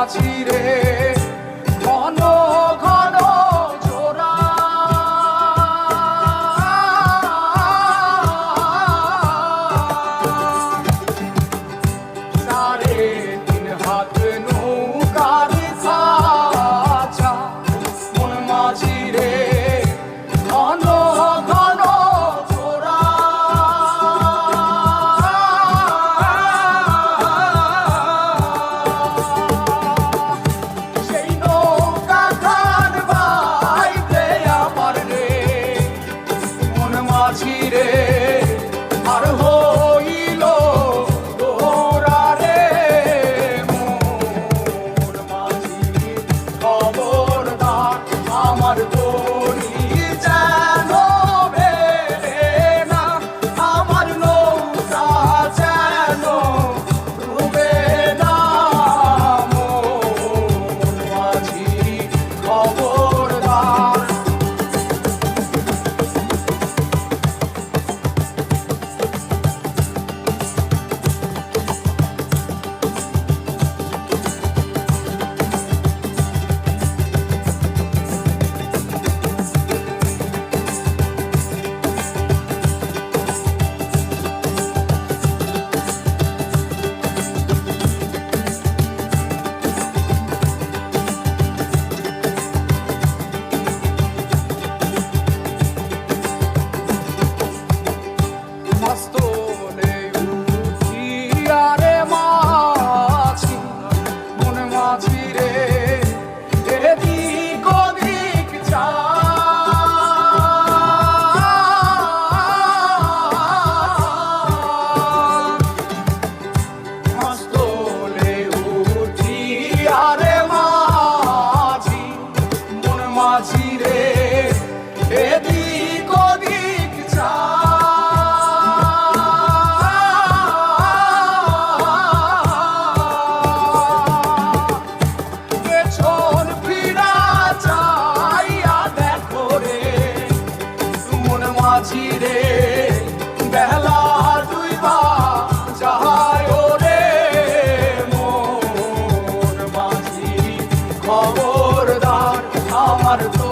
আছি রে। তীরে বেলা দুইবা যাহায় ওরে মোর মাঝি খবরদার আমার তো